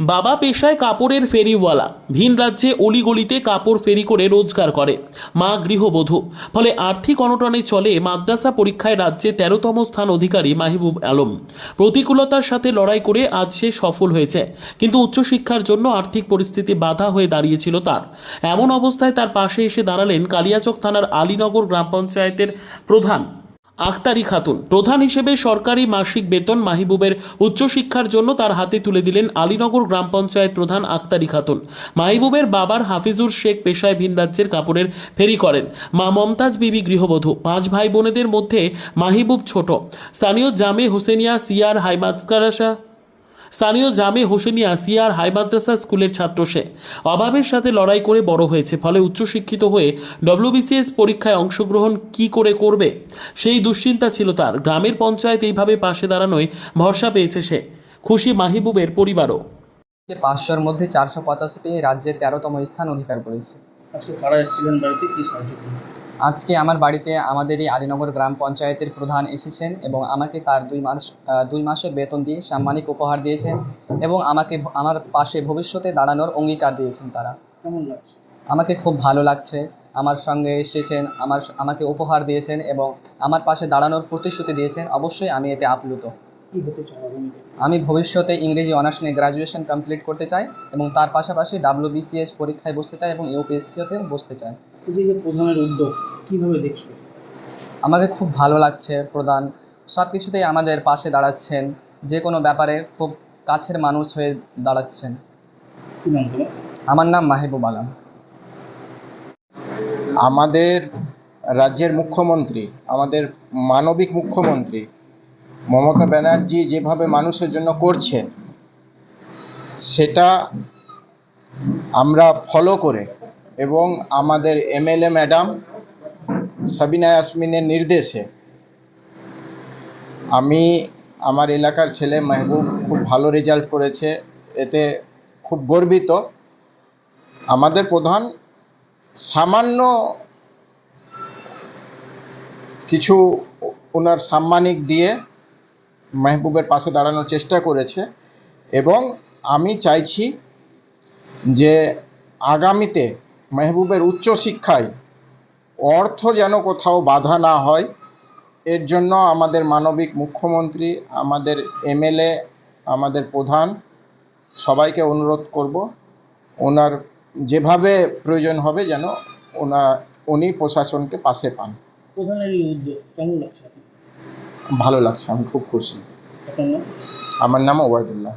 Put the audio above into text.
বাবা পেশায় কাপড়ের ফেরিওয়ালা। ভিন রাজ্যে অলিগলিতে কাপড় ফেরি করে রোজগার করে। মা গৃহবধূ। ফলে আর্থিক অনটনে চলে মাদ্রাসা পরীক্ষায় রাজ্যে তেরোতম স্থান অধিকারী মাহিবুব আলম। প্রতিকূলতার সাথে লড়াই করে আজ সে সফল হয়েছে। কিন্তু উচ্চশিক্ষার জন্য আর্থিক পরিস্থিতি বাধা হয়ে দাঁড়িয়েছিল তার। এমন অবস্থায় তার পাশে এসে দাঁড়ালেন কালিয়াচক থানার আলীনগর গ্রাম পঞ্চায়েতের প্রধান আখতারি খাতুন। প্রধান হিসেবে সরকারি মাসিক বেতন মাহিবুবের উচ্চশিক্ষার জন্য তার হাতে তুলে দিলেন আলীনগর গ্রাম পঞ্চায়েত প্রধান আখতারি খাতুন। মাহিবুবের বাবার হাফিজুর শেখ পেশায় ভিন রাজ্যের কাপড়ের ফেরি করেন। মা মমতাজ বিবি গৃহবধূ। পাঁচ ভাই বোনেদের মধ্যে মাহিবুব ছোট। স্থানীয় জামে হোসেনিয়া, সিয়ার, হাইমাতকারাসা স্থানীয় জামে হোসেনিয়া সিআর হাই মাদ্রাসা স্কুলের ছাত্র সে। অভাবের সাথে লড়াই করে বড় হয়েছে, ফলে উচ্চশিক্ষিত হয়ে ডব্লিউবিসিএস পরীক্ষায় অংশগ্রহণ কি করে করবে? সেই দুশ্চিন্তা ছিল তার। গ্রামের পঞ্চায়েত এইভাবে পাশে দাঁড়ানোয় ভরসা পেয়েছে সে। খুশি মাহিবুবের পরিবারও। পাঁচশোর মধ্যে চারশো পঁচাশি পেয়ে তেরোতম স্থান অধিকার করেছে। আজকে কারা এসেছিলেন বাড়িতে? কি সাহায্য আজকে আমার বাড়িতে আমাদেরই আলীনগর গ্রাম পঞ্চায়েতের প্রধান এসেছেন এবং আমাকে তার দুই মাস দুই মাসের বেতন দিয়ে সাম্মানিক উপহার দিয়েছেন এবং আমাকে আমার পাশে ভবিষ্যতে দাঁড়ানোর অঙ্গীকার দিয়েছেন তারা। কেমন লাগছে? আমাকে খুব ভালো লাগছে। আমার সঙ্গে এসেছেন আমার আমাকে উপহার দিয়েছেন এবং আমার পাশে দাঁড়ানোর প্রতিশ্রুতি দিয়েছেন। অবশ্যই আমি এতে আপ্লুত। কি হতে চাও আমি ভবিষ্যতে ইংরেজি অনার্স নিয়ে গ্রাজুয়েশন কমপ্লিট করতে চাই এবং তার পাশাপাশি ডাব্লিউবিসিএস পরীক্ষায় বসতে চাই এবং ইউপিএসসিতে বসতে চাই। এই যে যে প্রধানের উদ্যোগ কীভাবে দেখছ? আমাকে খুব ভালো লাগছে প্রধান। সব কিছুতেই আমাদের পাশে দাঁড়াচ্ছেন। যে কোনো ব্যাপারে খুব কাছের মানুষ হয়ে দাঁড়াচ্ছেন। কি নাম তোমার? আমার নাম মাহিবুব আলম। আমাদের রাজ্যের মুখ্যমন্ত্রী আমাদের মানবিক মুখ্যমন্ত্রী মমতা ব্যানার্জি যেভাবে মানুষের জন্য করছেন, সেটা আমরা ফলো করে এবং আমাদের এমএলএ ম্যাডাম সাবিনা ইয়াসমিনের নির্দেশে আমি আমার এলাকার ছেলে মেহবুব খুব ভালো রেজাল্ট করেছে, এতে খুব গর্বিত। আমাদের প্রধান সামান্য কিছু ওনার সাম্মানিক দিয়ে মেহবুবের পাশে দাঁড়ানোর চেষ্টা করেছে এবং আমি চাইছি যে আগামীতে মেহবুবের উচ্চশিক্ষায় অর্থ যেন কোথাও বাধা না হয়। এর জন্য আমাদের মানবিক মুখ্যমন্ত্রী, আমাদের এমএলএ, আমাদের প্রধান সবাইকে অনুরোধ করব, ওনার যেভাবে প্রয়োজন হবে যেন ওনা, উনি প্রশাসনকে পাশে পান। প্রধানের উদ্যোগ কেমন লাগছে? ভালো লাগছে আমি খুব খুশি। আমার নাম ওবায়দুল্লাহ।